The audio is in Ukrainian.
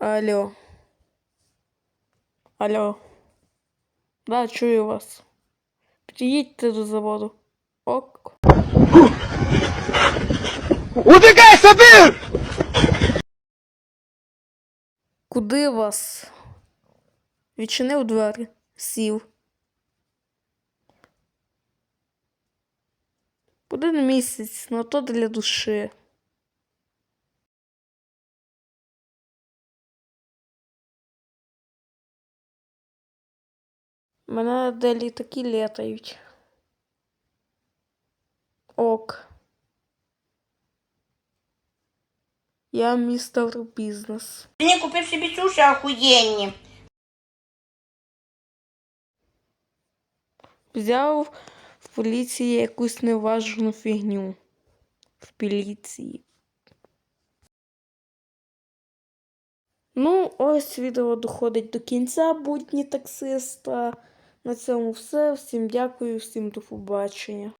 Алло. Алло. Да, чую вас. Під'їдьте до заводу. Ок. Утикай собі! Куди вас? Відчинив двері, сів. Один місяць, но то для душі. Мене де літаки літають. Ок. Я містер бізнес. Не купив собі суші охуєнні. Взяв в поліції якусь неважну фігню. В поліції. Ну, ось відео доходить до кінця будні таксиста. На цьому все. Всім дякую, всім до побачення.